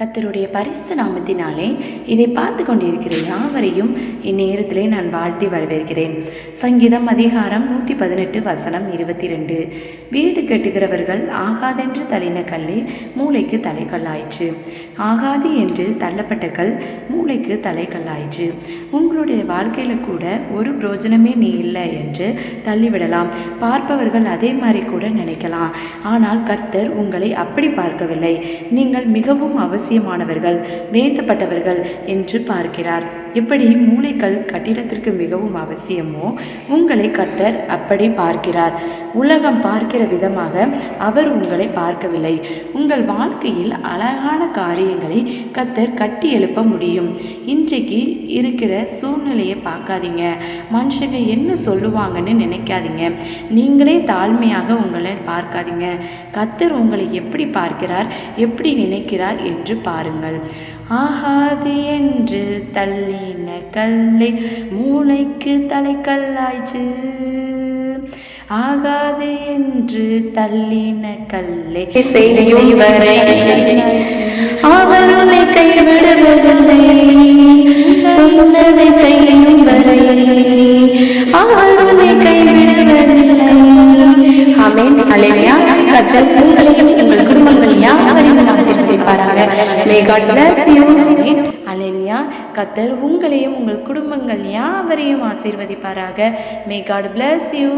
கத்தருடைய பரிசு நாமத்தினாலே இதை பார்த்து கொண்டிருக்கிற யாவரையும் இந்நேரத்திலே நான் வாழ்த்தி வரவேற்கிறேன். சங்கீதம் அதிகாரம் நூற்றி பதினெட்டு வசனம் இருபத்தி ரெண்டு வீடு கட்டுகிறவர்கள் ஆகாதென்று தலின கல்லே மூளைக்கு தலைக்கல்லாயிற்று ஆகாது என்று தள்ளப்பட்ட கல் மூளைக்கு தலைக்கல்லாயிற்று உங்களுடைய வாழ்க்கையில் கூட ஒரு பிரோஜனமே நீ இல்லை என்று தள்ளிவிடலாம். பார்ப்பவர்கள் அதே மாதிரி கூட நினைக்கலாம். ஆனால் கர்த்தர் உங்களை அப்படி பார்க்கவில்லை. நீங்கள் மிகவும் அவசியமானவர்கள் வேண்டப்பட்டவர்கள் என்று பார்க்கிறார். எப்படி மூளைக்கல் கட்டிடத்திற்கு மிகவும் அவசியமோ? உங்களை கர்த்தர் அப்படி பார்க்கிறார். உலகம் பார்க்கிற விதமாக அவர் உங்களை பார்க்கவில்லை. உங்கள் வாழ்க்கையில் அழகான காரியம் காரியங்களை கர்த்தர் கட்டி எழுப்ப முடியும். இன்றைக்கு இருக்கிற சூழ்நிலையை பார்க்காதீங்க. மனுஷங்க என்ன சொல்லுவாங்கன்னு நினைக்காதீங்க. நீங்களே தாழ்மையாக உங்களை பார்க்காதீங்க. கர்த்தர் உங்களை எப்படி பார்க்கிறார் எப்படி நினைக்கிறார் என்று பாருங்கள். ஆகாது என்று தள்ளின கல்லை மூளைக்கு தலைக்கல்லாய்ச்சு. ஆகாது என்று தள்ளின கல்லை செய்யும் வரை அவர் உன்னை கைவிடுவதில்லை. சொன்னதை செய்யும் வரை அவர் உன்னை கைவிடுவதில்லை. ஆமென். ஹalleluya. கர்த்தர் உங்களையும் உங்கள் குடும்பங்கள் யாவரையும் ஆசீர்வதிப்பாராக. May God bless you. அலையா கத்தர் உங்களையும் உங்கள் குடும்பங்கள் யாவரையும் ஆசீர்வதிப்பாராக. May God bless you